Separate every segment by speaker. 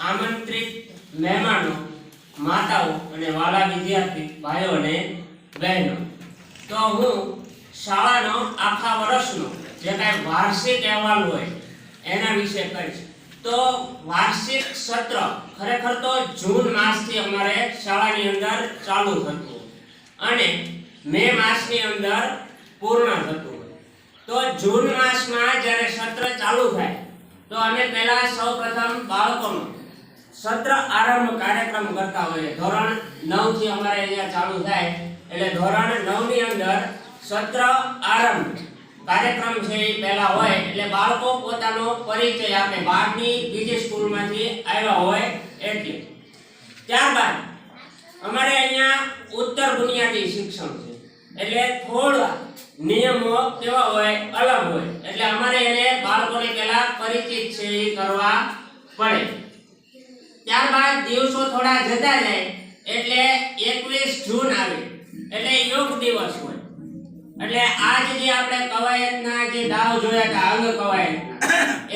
Speaker 1: આમંત્રિત મહેમાનો, માતાઓ અને વાલા વિદ્યાર્થી ભાઈઓ અને તો હું શાળાનો આખા વર્ષનો જે કાંઈ વાર્ષિક અહેવાલ હોય એના વિશે કહીશ. તો વાર્ષિક સત્ર ખરેખર તો જૂન માસથી અમારે શાળાની અંદર ચાલુ થતું અને મે માસની અંદર પૂર્ણ થતું તો જૂન માસમાં જ્યારે સત્ર ચાલુ થાય, તો અમે પહેલાં સૌપ્રથમ બાળકોનો સત્ર આરંભ કાર્યક્રમ કરતા હોઈએ. ધોરણ નવથી અમારે અહીંયા ચાલુ થાય, એટલે ધોરણ નવની અંદર સત્ર આરંભ કાર્યક્રમ છે એ પહેલા હોય એટલે બાળકો પોતાનો પરિચય આપે. બહારની બીજી સ્કૂલમાંથી આવ્યા હોય એટલે. ત્યારબાદ અમારે અહીંયા ઉત્તર બુનિયાદી શિક્ષણ છે. એટલે થોડા નિયમો કેવા હોય, અલગ હોય. એટલે અમારે એને બાળકોને પહેલા પરિચિત છે એ કરવા પડે. ત્યારબાદ દિવસો થોડા જતા જાય એટલે એકવીસ જૂન આવે. એટલે યોગ દિવસ હોય. એટલે આજ જે આપણે કવાયતના જે દાવ જોયા હતા, અંગ કવાયત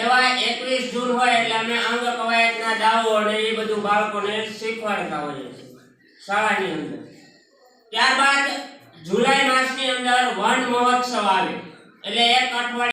Speaker 1: એવા એકવીસ જૂન હોય એટલે અમે અંગ કવાયતના દાવો અને એ બધું બાળકોને શીખવાડતા હોઈએ છીએ, શાળાની અંદર. ત્યારબાદ જુલાઈ માસની અંદર વન મહોત્સવ આવે. એટલે એક અઠવાડિયું